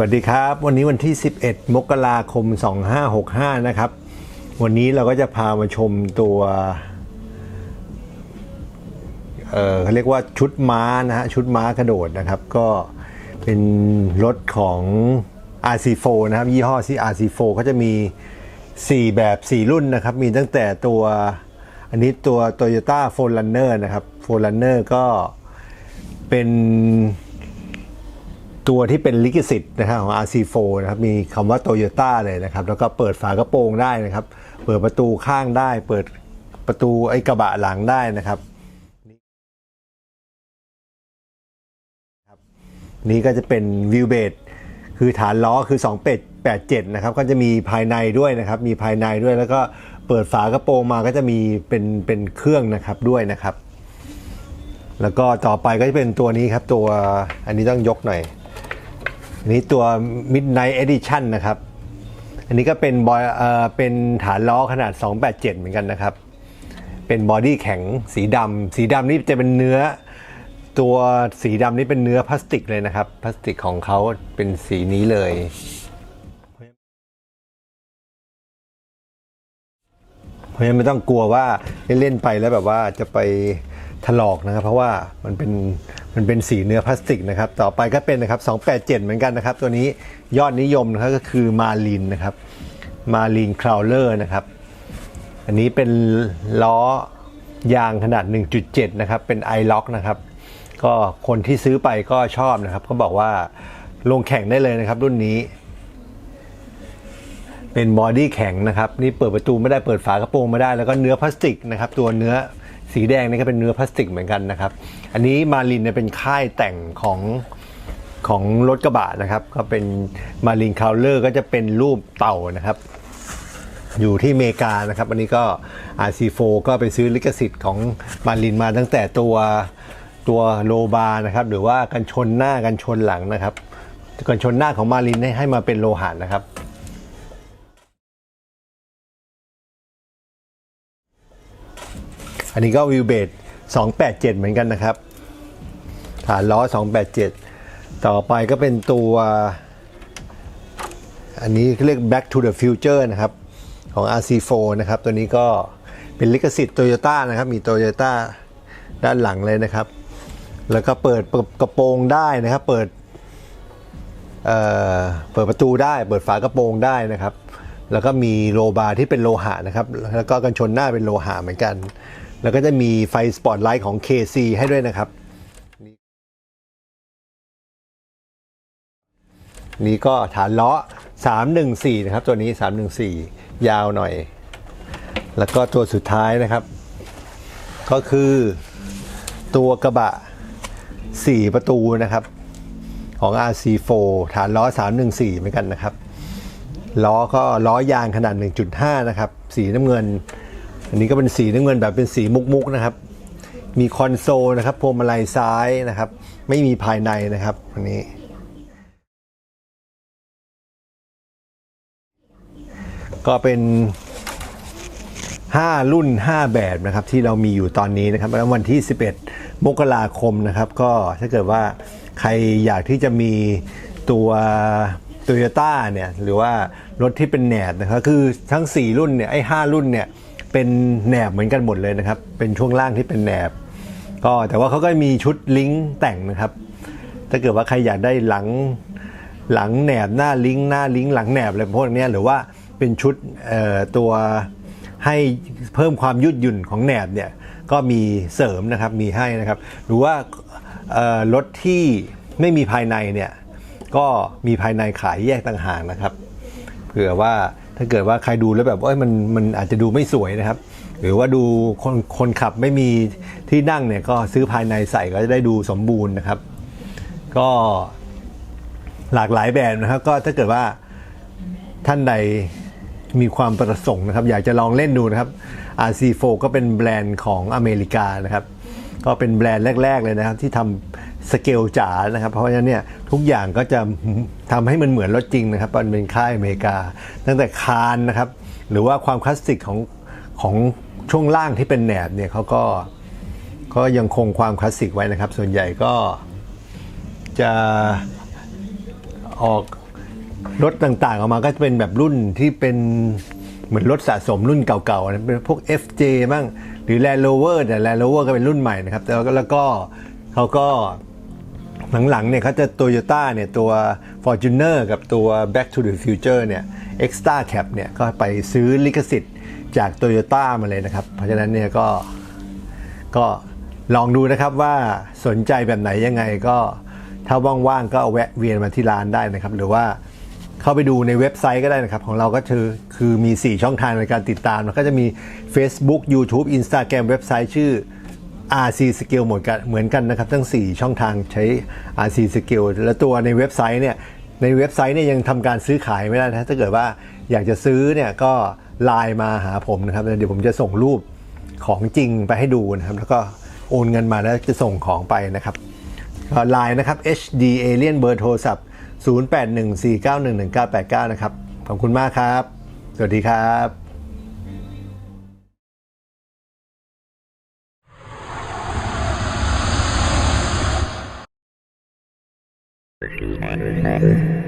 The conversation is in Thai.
วัสดีครับ วันนี้วันที่ 11 มกราคม 2565 นะครับ วันนี้เราก็จะพามาชมตัว เอ่อเขาเรียกว่าชุดม้านะฮะ ชุดม้ากระโดดนะครับ ก็เป็นรถของ RC4 นะครับ ยี่ห้อที่ RC4 เขาจะมี 4 แบบ 4 รุ่นนะครับ มีตั้งแต่ตัว อันนี้ตัว Toyota f o r e r u n n e r นะครับ f o r e r u n n e r ก็เป็น ตัวที่เป็นลิขสิทธิ์นะครับของ RC4 นะครับมีคำว่า Toyota เลยนะครับ แล้วก็เปิดฝากระโปรงได้นะครับ เปิดประตูข้างได้ เปิดประตูไอ้กระบะหลังได้นะครับนี่ก็จะเป็นวิวเบดคือฐานล้อคือ2เป็ด87นะครับก็จะมีภายในด้วยนะครับ มีภายในด้วยแล้วก็เปิดฝากระโปรงมาก็จะมีเป็นเป็นเครื่องนะครับด้วยนะครับ แล้วก็ต่อไปก็จะเป็นตัวนี้ครับตัวอันนี้ต้องยกหน่อย นี้ตัว Midnight Edition นะครับ อันนี้ก็เป็นบอยเอ่อเป็นฐานล้อขนาด 287 เหมือนกันนะครับ เป็นบอดี้แข็งสีดำสีดำนี่จะเป็นเนื้อ ตัวสีดำนี่เป็นเนื้อพลาสติกเลยนะครับ พลาสติกของเขาเป็นสีนี้เลย เพราะฉะนั้นไม่ต้องกลัวว่าเล่นไปแล้วแบบว่าจะไป ถลอกนะครับ เพราะว่ามันเป็นมันเป็นสีเนื้อพลาสติกนะครับ ต่อไปก็เป็นนะครับ287 เหมือนกันนะครับ ตัวนี้ยอดนิยมนะครับก็คือมาลินนะครับมาลินคราวเลอร์นะครับ อันนี้เป็นล้อยางขนาด 1.7 นะครับ เป็นไอล็อกนะครับ ก็คนที่ซื้อไปก็ชอบนะครับ ก็บอกว่าลงแข่งได้เลยนะครับรุ่นนี้ เป็นบอดี้แข็งนะครับ นี่เปิดประตูไม่ได้เปิดฝากระโปรงไม่ได้แล้วก็เนื้อพลาสติกนะครับ ตัวเนื้อ สีแดงนี่ก็เป็นเนื้อพลาสติกเหมือนกันนะครับ อันนี้มาลินเนี่ยเป็นค่ายแต่งของของรถกระบะนะครับ ก็เป็นมาลินคาวเลอร์ก็จะเป็นรูปเต่านะครับ อยู่ที่อเมริกานะครับ อันนี้ก็ RC4 ก็ไปซื้อลิขสิทธิ์ของมารินมาตั้งแต่ตัวตัวโลบานะครับ หรือว่ากันชนหน้ากันชนหลังนะครับกันชนหน้าของมารินให้มาเป็นโลหะนะครับ อันนี้ก็วิวเบด287 เหมือนกันนะครับ ฐานล้อ 287 ต่อไปก็เป็นตัว อันนี้เรียก back to the future นะครับ ของ RC4 นะครับ ตัวนี้ก็เป็นลิขสิทธิ์ Toyota นะครับ มี Toyota ด้านหลังเลยนะครับ แล้วก็เปิดกระโปรงได้นะครับ เปิดเอ่อเปิดประตูได้ เปิดฝากระโปรงได้นะครับ แล้วก็มีโลบาร์ที่เป็นโลหะนะครับ แล้วก็กันชนหน้าเป็นโลหะเหมือนกัน แล้วก็จะมีไฟสปอตไลท์ของ KC ให้ด้วยนะครับ นี่ก็ฐานล้อ 314 นะครับ ตัวนี้ 314 ยาวหน่อย แล้วก็ตัวสุดท้ายนะครับ ก็คือตัวกระบะ 4 ประตูนะครับ ของ RC4 ฐานล้อ 314 เหมือนกันนะครับ ล้อก็ล้อยางขนาด 1.5 นะครับ สีน้ำเงิน อันนี้ก็เป็นสีน้ำเงินแบบเป็นสีมุกๆนะครับ มีคอนโซลนะครับพวงมาลัยซ้ายนะครับ ไม่มีภายในนะครับอันนี้ ก็เป็น 5 รุ่น 5 แบบนะครับ ที่เรามีอยู่ตอนนี้นะครับแล้ววันที่ 11 มกราคมนะครับ ก็ถ้าเกิดว่าใครอยากที่จะมีตัวโตโยต้าเนี่ยหรือว่ารถที่เป็นแหนบนะครับคือทั้ง 4 รุ่นเนี่ยไอ้5รุ่นเนี่ย เป็นแหนบเหมือนกันหมดเลยนะครับ เป็นช่วงล่างที่เป็นแหนบ ก็แต่ว่าเขาก็มีชุดลิงก์แต่งนะครับ ถ้าเกิดว่าใครอยากได้หลังหลังแหนบหน้าลิงก์หน้าลิงก์หลังแหนบอะไรพวกนี้หรือว่าเป็นชุดตัวให้เพิ่มความยืดหยุ่นของแหนบเนี่ยก็มีเสริมนะครับมีให้นะครับ หรือว่ารถที่ไม่มีภายในเนี่ยก็มีภายในขายแยกต่างหากนะครับ ผื่อว่าถ้าเกิดว่าใครดูแล้วแบบว่ามันมันอาจจะดูไม่สวยนะครับ หรือว่าดูคนคนขับไม่มีที่นั่งเนี่ยก็ซื้อภายในใส่ก็จะได้ดูสมบูรณ์นะครับ ก็หลากหลายแบบนะครับ ก็ถ้าเกิดว่าท่านใดมีความประสงค์นะครับ อยากจะลองเล่นดูนะครับ RC4 ก็เป็นแบรนด์ของอเมริกานะครับ ก็เป็นแบรนด์แรก ๆ เลยนะครับ ที่ทำ สเกลจ๋านะครับ เพราะฉะนั้นเนี่ยทุกอย่างก็จะทำให้มันเหมือนรถจริงนะครับมันเป็นค่ายอเมริกา ตั้งแต่คานนะครับ หรือว่าความคลาสสิกของของช่วงล่างที่เป็นแหนบเนี่ยเขาก็ก็ยังคงความคลาสสิกไว้นะครับ ส่วนใหญ่ก็จะออกรถต่างๆ ออกมาก็จะเป็นแบบรุ่นที่เป็นเหมือนรถสะสมรุ่นเก่าๆนะเป็นพวก FJ บ้างหรือ Land Rover แต่ Land Rover ก็เป็นรุ่นใหม่นะครับ แล้วก็แล้วก็เขาก็ หลังๆเนี่ยเขาจะ Toyota เนี่ยตัว Fortuner กับตัว Back to the Future เนี่ย Extra Cap เนี่ยก็ไปซื้อลิขสิทธิ์จาก Toyota มาเลยนะครับ เพราะฉะนั้นเนี่ยก็ก็ลองดูนะครับว่าสนใจแบบไหนยังไงก็ถ้าว่างๆก็แวะเวียนมาที่ร้านได้นะครับ หรือว่าเข้าไปดูในเว็บไซต์ก็ได้นะครับ ของเราก็คือคือมี 4 ช่องทางในการติดตาม แล้วก็จะมี Facebook YouTube Instagram เว็บไซต์ชื่อ RC Skill เหมือนกันเหมือนกันนะครับทั้ง 4 ช่องทางใช้ RC Skill แล้วตัวในเว็บไซต์เนี่ยในเว็บไซต์เนี่ยยังทำการซื้อขายไม่ได้นะถ้าเกิดว่าอยากจะซื้อเนี่ยก็ไลน์มาหาผมนะครับเดี๋ยวผมจะส่งรูปของจริงไปให้ดูนะครับ แล้วก็โอนเงินมาแล้วจะส่งของไปนะครับไลน์นะครับ HD Alien เบอร์โทรศัพท์ 0814911989 นะครับ ขอบคุณมากครับ สวัสดีครับ Three hundred meters.